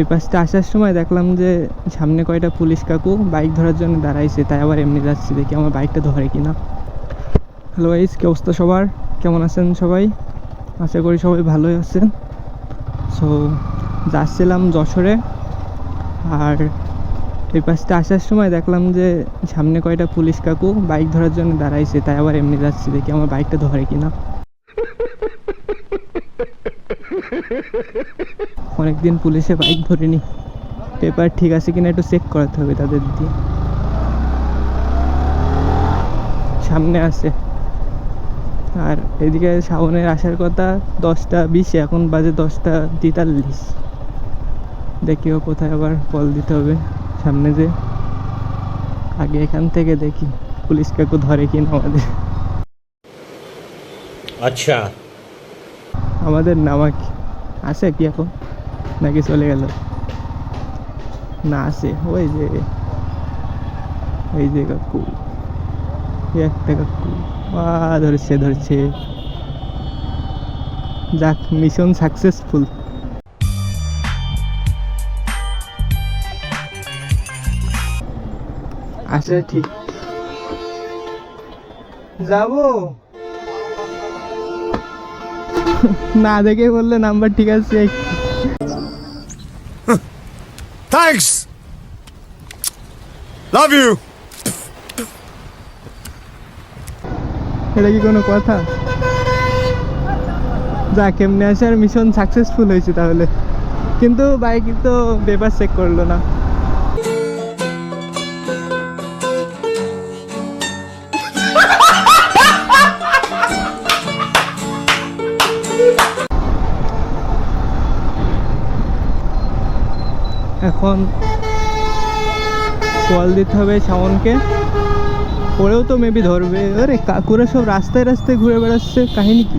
এই পাশটা আসার সময় দেখলাম যে সামনে কয়টা পুলিশ কাকু বাইক ধরার জন্য দাঁড়াইছে, তাই আবার এমনি যাচ্ছি, দেখি আমার বাইকটা ধরে কিনা। হ্যালো গাইস কি অবস্থা সবার? কেমন আছেন সবাই? আশা করি সবাই ভালোই আছেন। সো যাচ্ছিলাম যশোরে, আর এই পাশটা আসার সময় দেখলাম যে সামনে কয়টা পুলিশ কাকু বাইক ধরার জন্য দাঁড়াইছে, তাই আবার এমনি যাচ্ছি, দেখি আমার বাইকটা ধরে কিনা। অনেকদিন পুলিশে বাইক ধরিনি। পেপার ঠিক আছে কিনা একটু চেক করাতে হবে তাদের দিয়ে সামনে আছে। আর এদিকে শ্রাবণের আসার কথা দশটা বিশে এখন বাজে দশটা তেতাল্লিশ। ও কোথায় আবার কল দিতে হবে সামনে যে। আগে এখান থেকে দেখি পুলিশ কাকু ধরে কি না আমাদের। আচ্ছা। আমাদের নামা কি আছে কি এখন? নাকি চলে গেল? না আছে, ওই যে ওই যে কাকু। এই একটা কাকু। আ, ধরছে ধরছে। যাক মিশন সাকসেসফুল আচ্ছা ঠিক। যাব? না দেখে বললে নাম্বার ঠিক আছে। Thanks. লাভ ইউ এটা কি কোনো কথা? যা কেমনে আসে আর মিশন সাকসেসফুল হয়েছে তাহলে। কিন্তু বাইক তো পেপার চেক করল না। এখন কল দিতে হবে শাওনকে। পরেও তো মেবি ধরবে। আরে কাকুরা সব রাস্তায় রাস্তায় ঘুরে বেড়াচ্ছে। কাহিনী কি?